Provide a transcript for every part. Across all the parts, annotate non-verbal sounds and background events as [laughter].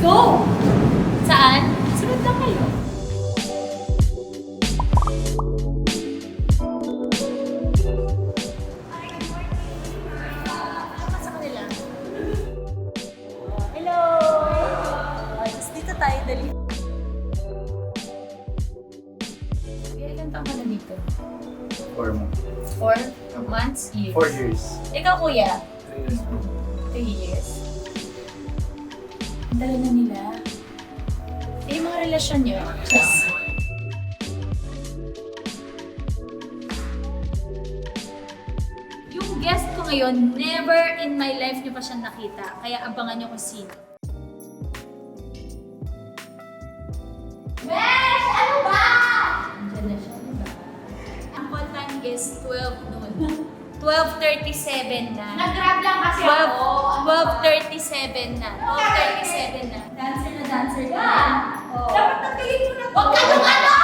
go! Saan? Sunod lang kayo. Hello! Ah, just dito tayo, dali. Kaya taon ka na dito? Four mo. Four months? Years? Four years. Ikaw, kuya? Three years. Three years. Dala na nila. Eh, yung mga relasyon nyo, just... Yung guest ko ngayon, never in my life nyo pa siya nakita. Kaya abangan nyo kung sino. Besh! Ano ba? Andiyan na siya, diba? Ang call time is 12 noon. [laughs] 12.37 na. Nag-grab lang kasi 12, ako. 12.37 na. 12.37 na. Dancer na dancer ka. Oh. Dapat nagkalit mo na to. Huwag ka nung ano!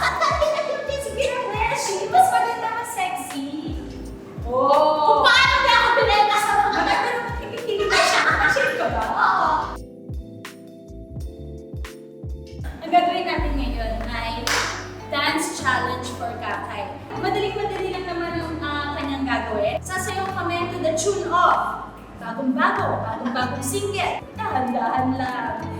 Katatin na yung na, Beshi. Mas maganda mas sexy. Kung Oh. paano niya ako binenta sa mga Maganda naman tingin-tingin na siya. Share ka ba? Oo. Ang gagawin natin ngayon ay dance challenge for Kakay. Madaling-madali lang naman ang ah, kanyang gagawin. Sasayaw kami to the tune of bagong-bago, bagong-bagong single. Dahan-dahan lang.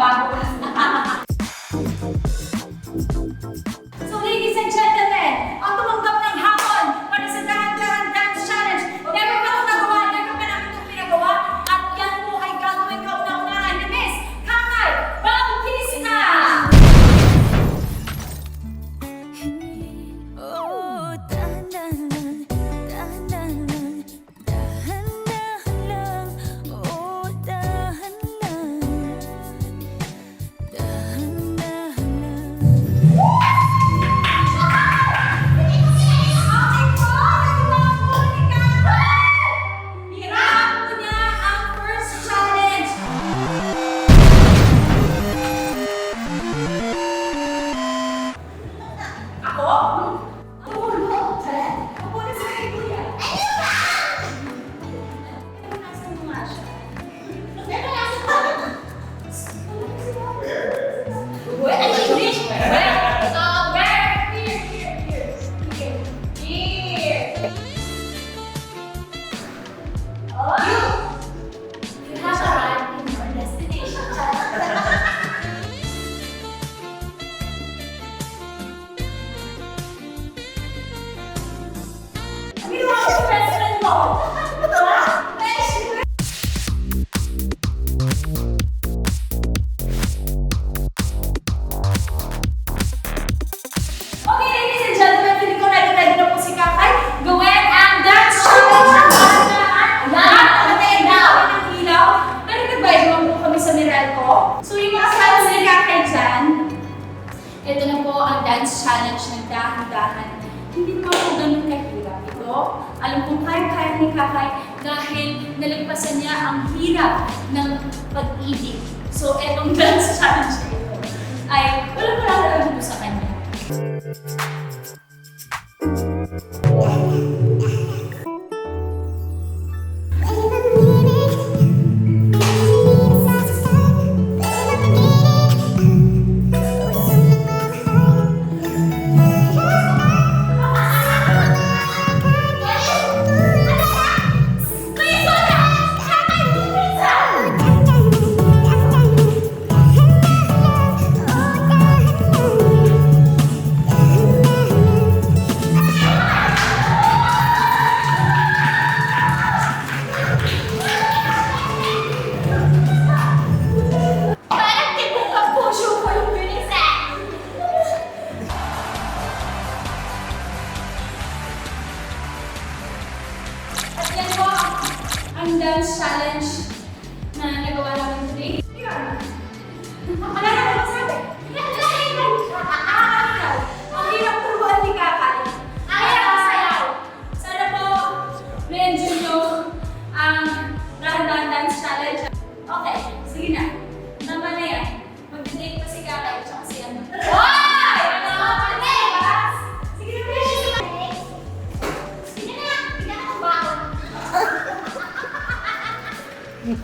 barro alam kong kaya-kaya ni Kakay dahil nalagpasan niya ang hirap ng pag-ibig. So, etong [laughs] dance challenge na ito ay walang mararaan po sa kanya. Parang ang dance challenge na nagawa namin today. Yun. Wala na akong masabi. Nakakakalaw. Ué,